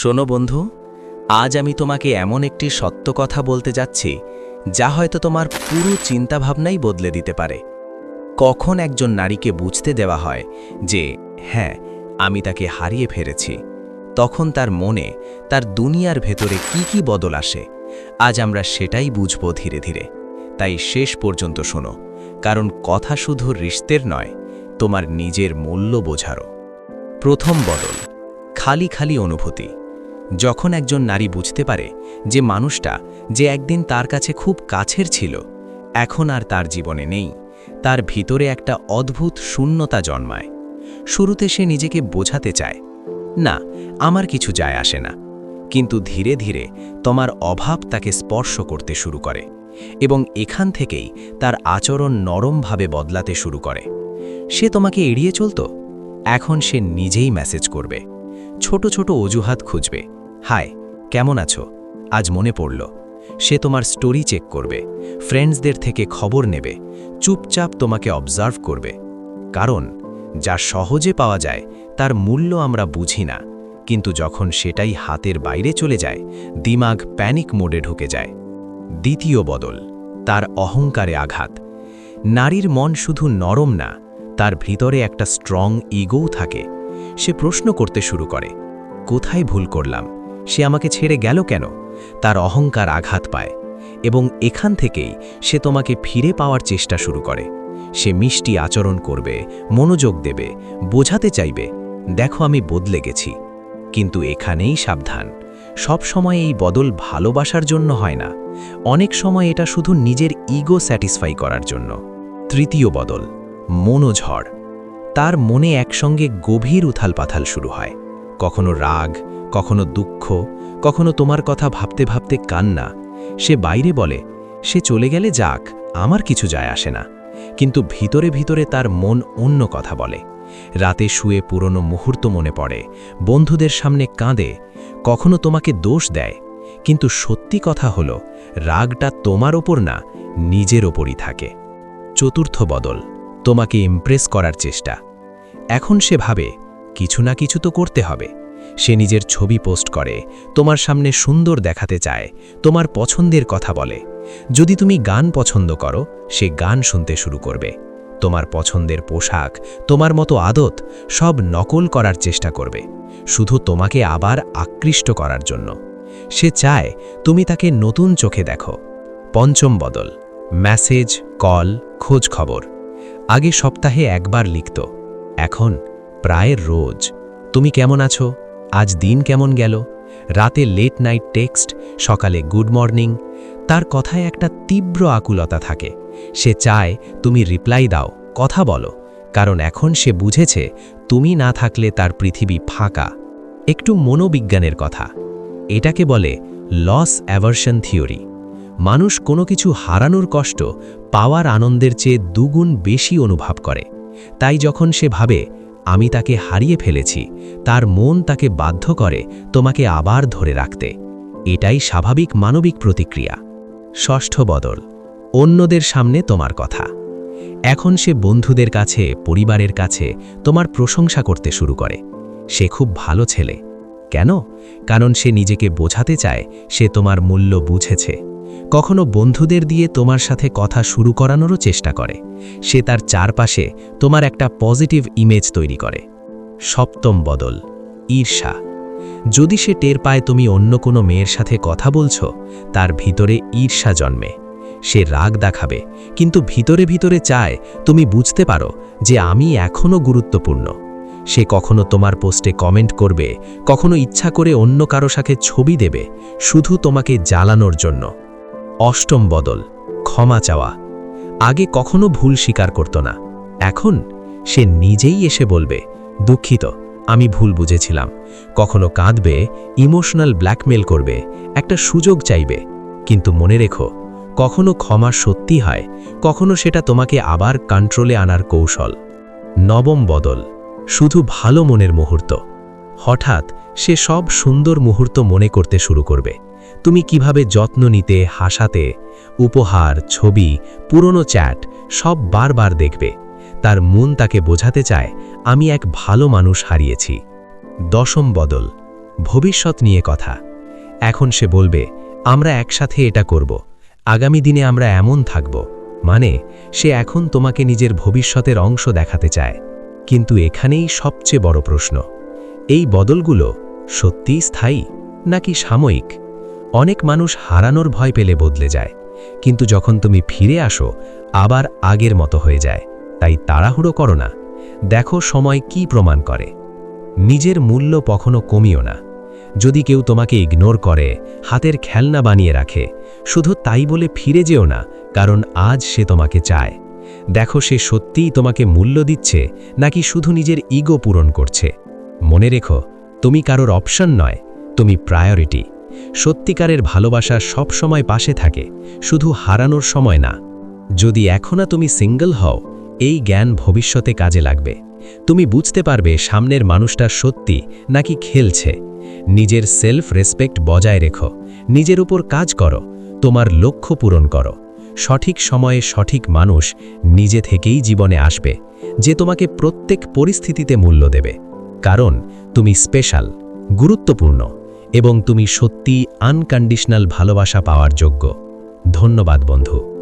শোনো বন্ধু, আজ আমি তোমাকে এমন একটি সত্য কথা বলতে যাচ্ছি, যা হয়তো তোমার পুরো চিন্তাভাবনাই বদলে দিতে পারে। কখন একজন নারীকে বুঝতে দেওয়া হয় যে হ্যাঁ আমি তাকে হারিয়ে ফেলেছি। তখন তার মনে, তার দুনিয়ার ভেতরে কি কি বদল আসে, আজ আমরা সেটাই বুঝব ধীরে ধীরে। তাই শেষ পর্যন্ত শোনো, কারণ কথা শুধু রিস্তের নয়, তোমার নিজের মূল্য বোঝারও। প্রথম বদল, খালি খালি অনুভূতি। যখন একজন নারী বুঝতে পারে যে মানুষটা যে একদিন তার কাছে খুব কাছের ছিল, এখন আর তার জীবনে নেই, তার ভিতরে একটা অদ্ভুত শূন্যতা জন্মায়। শুরুতে সে নিজেকে বোঝাতে চায়, না, আমার কিছু যায় আসে না। কিন্তু ধীরে ধীরে তোমার অভাব তাকে স্পর্শ করতে শুরু করে এবং এখান থেকেই তার আচরণ নরমভাবে বদলাতে শুরু করে। সে তোমাকে এড়িয়ে চলত? এখন সে নিজেই মেসেজ করবে, ছোট ছোট অজুহাত খুঁজবে হাই, কেমন আছো? আজ মনে পড়ল, সে তোমার স্টোরি চেক করবে ফ্রেন্ডসদের থেকে খবর নেবে, চুপচাপ তোমাকে অবজার্ভ করবে। কারণ, যা সহজে পাওয়া যায়, তার মূল্য আমরা বুঝি না। কিন্তু যখন সেটাই হাতের বাইরে চলে যায়, দিমাগ প্যানিক মোডে ঢুকে যায়। দ্বিতীয় বদল, তার অহংকারে আঘাত। নারীর মন শুধু নরম না, তার ভিতরে একটা স্ট্রং ইগোও থাকে। সে প্রশ্ন করতে শুরু করে, কোথায় ভুল করলাম? সে আমাকে ছেড়ে গেল কেন? তার অহংকার আঘাত পায় এবং এখান থেকেই সে তোমাকে ফিরে পাওয়ার চেষ্টা শুরু করে। সে মিষ্টি আচরণ করবে, মনোযোগ দেবে, বোঝাতে চাইবে, দেখো, আমি বদলে গেছি। কিন্তু এখানেই সাবধান। সব সময় এই বদল ভালোবাসার জন্য হয় না। অনেক সময় এটা শুধু নিজের ইগো স্যাটিসফাই করার জন্য। তৃতীয় বদল, মনোঝড়। তার মনে একসঙ্গে গভীর উথালপাথাল শুরু হয়। কখনো রাগ কখনো দুঃখ, কখনো তোমার কথা ভাবতে ভাবতে কান্না। সে বাইরে বলে, সে চলে গেলে যাক, আমার কিছু যায় আসে না। কিন্তু ভিতরে ভিতরে তার মন অন্য কথা বলে। রাতে শুয়ে পুরনো মুহূর্ত মনে পড়ে, বন্ধুদের সামনে কাঁদে, কখনো তোমাকে দোষ দেয়। কিন্তু সত্যি কথা হলো, রাগটা তোমার ওপর না, নিজের ওপরই থাকে। চতুর্থ বদল, তোমাকে ইমপ্রেস করার চেষ্টা। এখন সে ভাবে, কিছু না কিছু তো করতে হবে। সে নিজের ছবি পোস্ট করে, তোমার সামনে সুন্দর দেখাতে চায়, তোমার পছন্দের কথা বলে। যদি তুমি গান পছন্দ করো, সে গান শুনতে শুরু করবে। তোমার পছন্দের পোশাক, তোমার মতো আদত, সব নকল করার চেষ্টা করবে। শুধু তোমাকে আবার আকৃষ্ট করার জন্য। সে চায়, তুমি তাকে নতুন চোখে দেখো। পঞ্চম বদল। মেসেজ, কল, খোঁজ খবর। আগে সপ্তাহে একবার লিখত। এখন প্রায় রোজ। তুমি কেমন আছো? আজ দিন কেমন গেল? রাতে লেট নাইট টেক্সট সকালে গুড মর্নিং তার কথায় একটা তীব্র আকুলতা থাকে। সে চায়, তুমি রিপ্লাই দাও, কথা বলো। কারণ এখন সে বুঝেছে, তুমি না থাকলে তার পৃথিবী ফাঁকা। একটু মনোবিজ্ঞানের কথা। এটাকে বলে লস অ্যাভার্শন থিওরি মানুষ কোনো কিছু হারানোর কষ্ট পাওয়ার আনন্দের চেয়ে দুগুণ বেশি অনুভব করে। তাই যখন সে ভাবে আমি তাকে হারিয়ে ফেলেছি, তার মন তাকে বাধ্য করে তোমাকে আবার ধরে রাখতে। এটাই স্বাভাবিক মানবিক প্রতিক্রিয়া। ষষ্ঠ বদল, অন্যদের সামনে তোমার কথা। এখন সে বন্ধুদের কাছে, পরিবারের কাছে তোমার প্রশংসা করতে শুরু করে। সে খুব ভালো ছেলে। কেন? কারণ সে নিজেকে বোঝাতে চায়, সে তোমার মূল্য বুঝেছে। কখনো বন্ধুদের দিয়ে তোমার সাথে কথা শুরু করানোরও চেষ্টা করে। সে তার চারপাশে তোমার একটা পজিটিভ ইমেজ তৈরি করে। সপ্তম বদল, ঈর্ষা। যদি সে টের পায় তুমি অন্য কোনো মেয়ের সাথে কথা বলছ, তার ভিতরে ঈর্ষা জন্মে। সে রাগ দেখাবে, কিন্তু ভিতরে ভিতরে চায়, তুমি বুঝতে পারো যে আমি এখনও গুরুত্বপূর্ণ। সে কখনো তোমার পোস্টে কমেন্ট করবে, কখনো ইচ্ছা করে অন্য কারও সাথে ছবি দেবে, শুধু তোমাকে জ্বালানোর জন্য। অষ্টম বদল, ক্ষমা চাওয়া। আগে কখনো ভুল স্বীকার করত না। এখন সে নিজেই এসে বলবে, দুঃখিত, আমি ভুল বুঝেছিলাম। কখনো কাঁদবে, ইমোশনাল ব্ল্যাকমেল করবে, একটা সুযোগ চাইবে। কিন্তু মনে রেখো, কখনো ক্ষমা সত্যি হয়, কখনো সেটা তোমাকে আবার কন্ট্রোলে আনার কৌশল। নবম বদল, শুধু ভালো মনের মুহূর্ত। হঠাৎ সে সব সুন্দর মুহূর্ত মনে করতে শুরু করবে। তুমি কীভাবে যত্ন নিতে, হাসাতে, উপহার, ছবি, পুরনো চ্যাট, সব বারবার দেখবে। তার মন তাকে বোঝাতে চায়, আমি এক ভালো মানুষ হারিয়েছি। দশম বদল, ভবিষ্যৎ নিয়ে কথা। এখন সে বলবে, আমরা একসাথে এটা করব। আগামী দিনে আমরা এমন থাকব। মানে সে এখন তোমাকে নিজের ভবিষ্যতের অংশ দেখাতে চায়। কিন্তু এখানেই সবচেয়ে বড় প্রশ্ন, এই বদলগুলো সত্যিই স্থায়ী নাকি সাময়িক? অনেক মানুষ হারানোর ভয় পেলে বদলে যায়। কিন্তু যখন তুমি ফিরে আসো, আবার আগের মতো হয়ে যায়। তাই তাড়াহুড়ো করো না। দেখো সময় কি প্রমাণ করে। নিজের মূল্য কখনো কমিও না। যদি কেউ তোমাকে ইগনোর করে, হাতের খেলনা বানিয়ে রাখে, শুধু তাই বলে ফিরে যেও না, কারণ আজ সে তোমাকে চায়। দেখো সে সত্যিই তোমাকে মূল্য দিচ্ছে, নাকি শুধু নিজের ইগো পূরণ করছে। মনে রেখো, তুমি কারোর অপশন নয়, তুমি প্রায়োরিটি। সত্যিকারের ভালোবাসা সব সময় পাশে থাকে, শুধু হারানোর সময় না। যদি এখনও তুমি সিঙ্গল হও, এই জ্ঞান ভবিষ্যতে কাজে লাগবে। তুমি বুঝতে পারবে সামনের মানুষটা সত্যি নাকি খেলছে। নিজের সেলফ রেসপেক্ট বজায় রেখো, নিজের উপর কাজ করো, তোমার লক্ষ্য পূরণ করো। সঠিক সময়ে সঠিক মানুষ নিজে থেকেই জীবনে আসবে, যে তোমাকে প্রত্যেক পরিস্থিতিতে মূল্য দেবে। কারণ তুমি স্পেশাল গুরুত্বপূর্ণ। এবং তুমি সত্যি আনকন্ডিশনাল ভালোবাসা পাওয়ার যোগ্য। ধন্যবাদ বন্ধু।